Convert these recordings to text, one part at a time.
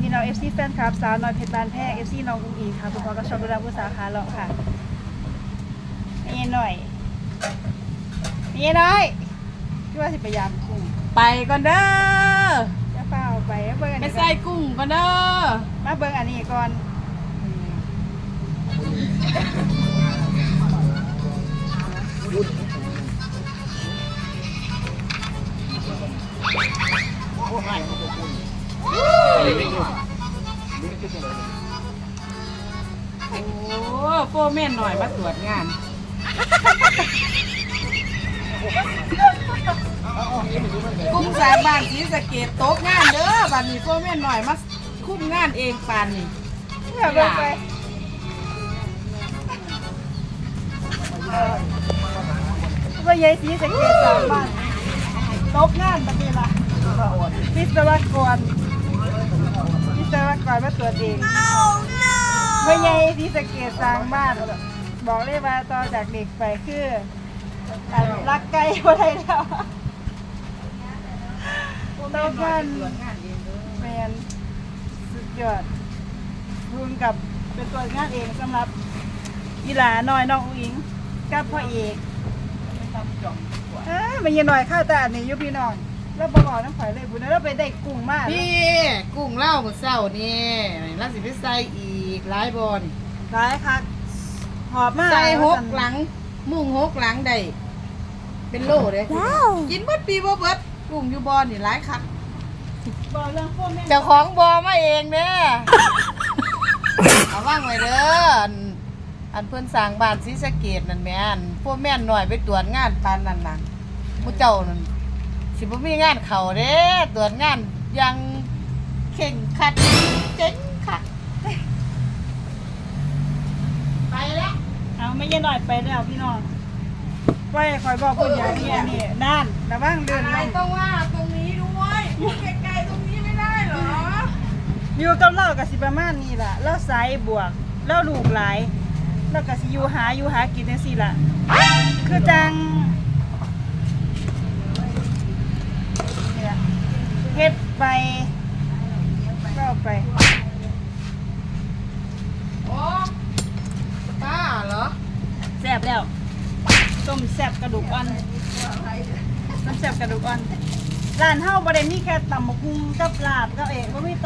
พี่น้อง FC แฟนคลับสาวน้อยเพชรบานแพง FC น้องอุ้งอิงค่ะคุณพ่อก็ชอบดูแลผู้สาวขาเลาะค่ะนี่หน่อยนี่น้อยพี่ว่าสิไปยามกุ้งไปก่อนเด้อจะเปล่าไปเบิ่งอันไปนี้ก่ใส่อนกุ้งก่อนเด้อมาเบิ่งอันนี้ก่อนโอ้ โฟร์แม่นหน่อยมาตรวจงานกุ้งสายบ้านสีสะเกตโต๊ะงานเด้อบัดนี้โฟแม่นหน่อยมาคุ้มงานเองปานนี่อย่าเบิ่งไปว่ายายสีสะเกตสามบ้านโตกงานตะกี้ล่ะวิศวกร วิศวกรมาตรวจเองว่ายายสีสะเกตสร้างบ้าน บอกเลยว่าต่อจากเด็กไปคืออันรักไกลบ่ได้แล้วต้องการแมนสุดยอดรุนกับเป็นตัวงานเองสำหรับอีหลาน้อยน้องอุ๋งอิงกับพ่อเอกเอ้ยมันยังหน่อยข้าวแต่อันนี้อยุพี่น้อง แล้วบอกน้ำข่อยเลยบุญแล้วไปได้กุ้งมากพี่กุ้งเล่าหมดเศร้านี่แล้วสิไปใส่อีกหลายบอลร้ายคักหอบมากใส่หกหลัง มุ่งหกหลังได้เป็นโลเลยกินเบิดปีบ่เบิดกุ้งอยู่บอลนี่หลายคักบอกเรื่องพวกแม่เจ้าของบอมาเองเด้อเอาว่างไว้เด้ออันอันเพิ่นสร้างบ้านศรีสะเกดนั่นแม่อันพวกแม่นหน่อยไปตรวจงานปานนั้นน่ะผู้เจ้านั่น สิบ่มีงานเขาเด้ตรวจงานอยังเข่งขัดเจ๋งคักไปแล้วเอาไม่ยังหน่อยไปแล้วพี่น้องไว้คอยบอกคุณอย่างนี้อันนี้นั่นระวังเดินอะไรลงต้องว่าตรงนี้ด้วยพูดไกลๆตรงนี้ไม่ได้เหรออยู่กับเรากับสิประมาณนี้ล่ะเราสายบวกเราลูกหลายเรากับสิอยู่หาอยู่หากินจังซี่ล่ะ คือจังเนี่ย เฮ็ดไปเล่าไปโอ้ป้าเหรอแซ่บแล้วต้มแซ่บกระดูกอ่อนต้มแซ่บกระดูกอ่อนร้านเฮาบ่ได้มีแค่ตำบักหุ่งกับลาบกับเอกบ่มีแต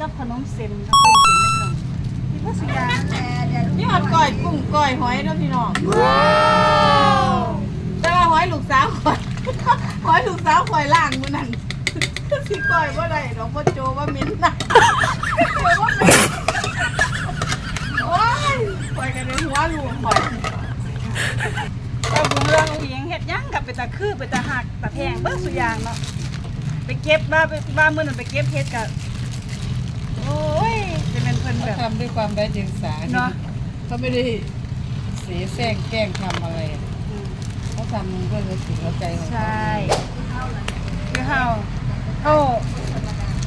กับขนมเส้นกับต้มเส้นไม่ต้องมีพวกสุยางนี่หอดก้อยกุ้งก้อยหอยเด้อพี่น้องว้าวแต่ว่าหอยลูกสาวข่อยหอยลูกสาวข่อยล่างมื้อนั้น สิก้อยบ่ได้ดอกบ่โจว่าเหม็นนะโจว่าเหม็นโอ้ยข่อยกันในหัวลูกข่อยเจ้าบุญเรื่องอีหยังเฮ็ดหยังกับเป็นตาคือเป็นตาหักตาแพงเบิ่สุยางเนาะไปเก็บมาไปบ้านมื้อนั้นไปเก็บเฮ็ดกับโอ้ยจะเป็นเพิ่นแบบทำด้วยความไร้เดียงสาเนาะเขาไม่ได้เสียแซงแกล้งทำอะไรอืมเขาทำเพื่อสิ่งหัวใจของเขาใช่คือเฮาเฮา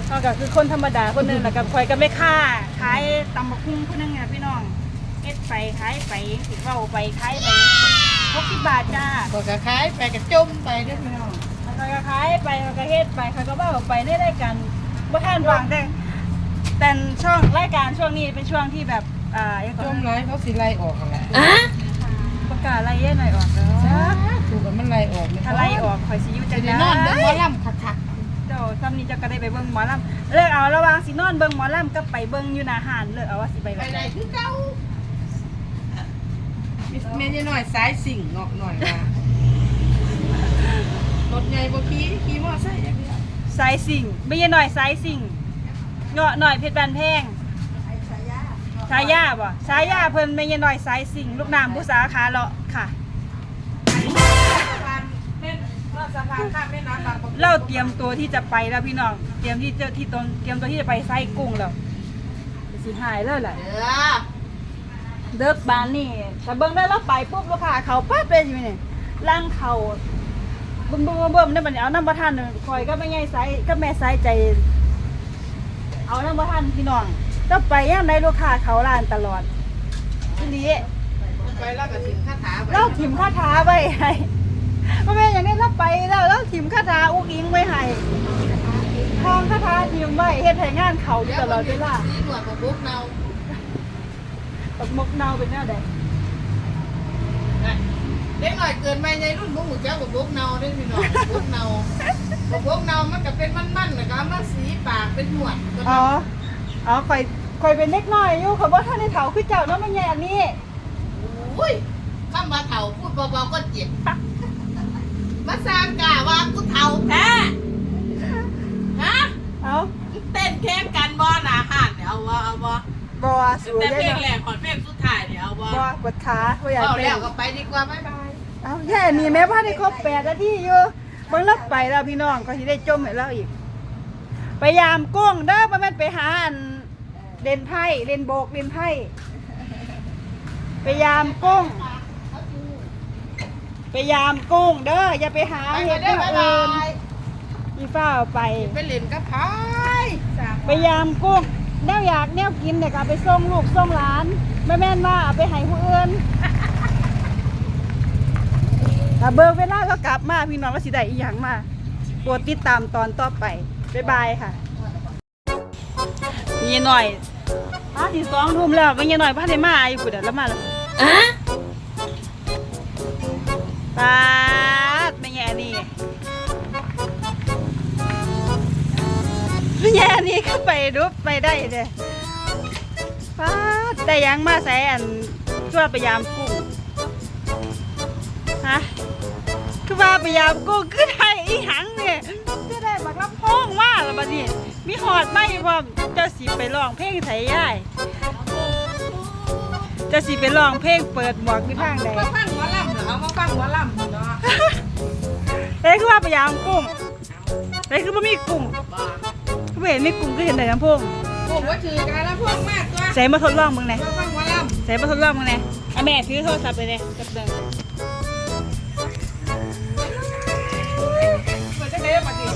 เฮา ก็คือคนธรรมดาคนหนึงแหละกับข่อยก็ไม่ค่าขายตำบักหุ่งคนหนึงอะพี่น้องเฮ็ดไปขายไปสิเว้าไปขายไป60บาทจ้า ก็กระคายไปกระจมไปเด้วยพี่น้องเขาก็ขายไปเขาก็เฮ็ดไปเขาก็เว้าไปได้ได้กันบ่ทันวางแต่แต่ช่วงรายการช่วงนี้เป็นช่วงที่แบบอ่ายังจก็มร้ายเขาสิไล่ออกอะไรประกาศไล่เย่หน่อยออกแล้วถูกกันมันไล่ออกถ้าไล่ออกข่อยสิอยู่จัจะงได้ได๋นอนเบิ่งหมอลำคักเจ้า ซ้ำนี้เจ้าก็ได้ไปเบิ่งหมอลำเลิกเอาระหว่างสินอนเบิ่งหมอลำกับไปเบิ่งอยู่หน้าหานเลิกเอาว่าสิไปไปแบบไหนคือเก่าเมนหน่อยสายสิ่งงอกหน่อยว่ารถใหญ่บ่ขี่ขี่มอไซค์อย่างเดียวสายสิ่งไม่ใช่หน่อยสายสิ่งเงาะหน่อยเพชรบานแพงชายาบ่ชายาเพิ่นไม่ใช่หน่อยสายสิ่งลูกน้ำผู้สาขาเลาะค่ะ สะพานข้ามแม่น้ำบางประกงเราเตรียมตัวที่จะไปแล้วพี่น้อง เตรียมที่จะที่ตนเตรียมตัวที่จะไปไส้กุ้งแล้วสิหายแล้วแหละเด้อเดิกบานนี่แต่เบิ่งได้แล้วไปปุ๊บลูกค้าเขาปั๊บเลยอยู่นี่ล่างเขาเบิ่มเบิ่มเบิ่มได้บัดนี้เอาน้ำประทานคอยก็ไม่ง่ายไซก็แม่ไซใจ เอาน้ำประทานพี่น้องก็ไปย่ามได้ลูกค้าเขาร้านตลอดทีนี้ไปแล้วก็ถึงคาถาไป เราถิ่มคาถาไว้ให้ พ่อแม่อย่างนี้เราไปแล้วเราถิ่มคาถาอุ้งอิงไว้ให้ทองคาถาทีมไว้เฮ็ดให้งานเขาอยู่ตลอดเวลาสีหนวดกับบุกเนาบักมกเนาเป็นแนวใดเด็กหน่อยเกินไปในรุ่นบุกหูเจ้ากับบุกเนาได้พี่น้องบุกเนาบุกเนามันก็เป็นมันๆแล้วก็มาสีปากเป็นหนวดอ๋ออ๋อข่อยข่อยเป็นเล็กน้อยอยู่ข่อยบ่ทันได้เฒ่าคือเจ้าเนาะแม่ใหญ่อันนี้อุ้ยคำว่าเฒ่าพูดเบาๆก็เจ็บ มาสร้างกาว่ากูเฒ่าแท้ฮะเอ้าเต้นแข่งกันบ่หนาหันเนี่ยเอาบ่เอาบ่บ่สวยแต่ได้เพลงเนาะแรกก่อนเพลงสุดท้ายเนี่ยเอาบ่บ่ปวดขาบ่อยากเอาเต้แล้วนก็ไปดีกว่าบ๊ายบาย เอ้าแย่นี่แม่พ่อได้ครบ8นาทีอยู่เบิ่งแล้วไปแล้วพี่น้องก็สิได้จมให้เราอีกพยายามก้งเด้อบ่แม่นไปหาอันเล่นไพ่เล่นโบกเล่นไพ่พยายามก้ง พยายามกุ้งเด้ออย่าไปหาไปเห็ดได้แนวบ๊ายอื่บานยอีฟ้าเอาไป ไปเล่นกับพายสามพยายามกุ้งแนวอยากแนวกินเนี่ยก็เอาไปส่งลูกส่งหลานไม่แม่นว่าเอาไปให้ผู้อื่นถ้าเบิกเวลาก็กลับมาพี่น้องว่าสิได้อีหยังมาโปรดติดตามตอนต่อไปบ๊ายบายค่ะมีหน่อยอ้าที่สองทุ่มแล้วมีหน่อยพาได้มาอยู่พุ่นน่ะแล้วมาแล้วอะ ปาดไม่แย่นี่ไม่แย่นี่ก็ไปรูปไปได้เลยปาดได้ยังมาใส่อันช่วพยายามกุ้งฮะคือว่าพยายามกุ้งคือได้อีหังเนี่ยจะได้บักลำโพงมาล้วบัดนี้มีหอดไหม่พร้อมเจ้าสิไปร้องเพลงไทยย่ายเจ้าสิไปร้องเพลงเปิดหมวกที่ทางใด ฟังหมอลำเหรอเอามาฟังหมอลำเนาะเอ้ยคือว่าพยายามกุ้งเอ้ยคือว่ามีกุ้งบ้าคือบ่เห็นมีกุ้งคือเห็นแต่น้ำพงผมว่าถือการละพวกมากตัวใส่มาทดลองมึงไงมาฟังหมอลใส่มาทดลองมึงไงอะแม่ถือโทรศัพท์ไปเลยกับเดิงำมันจะได้มาดิ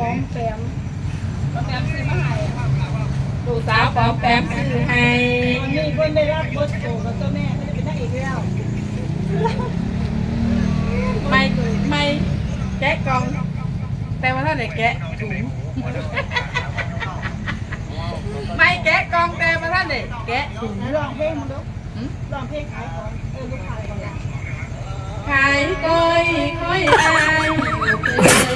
มาให้ปลอมแปมปลอมแปมซื้อมาให้ลูกสาวปอมแปมซื้อให้ตอนนี้เพิ่นได้รับบทโตกับเจ้าแม่เพิ่นจะเป็นนางเอกแล้วไม่ไม่แกะกล่อง แต่ว่าถ้าไหนแกะถุงไม่แกะกล่องแต่ว่าถ้าไหนแกะถุงร้องเพลงมึงดูหืมร้องเพลงขายของเออลูกขายของขายก้อยค่อยอาย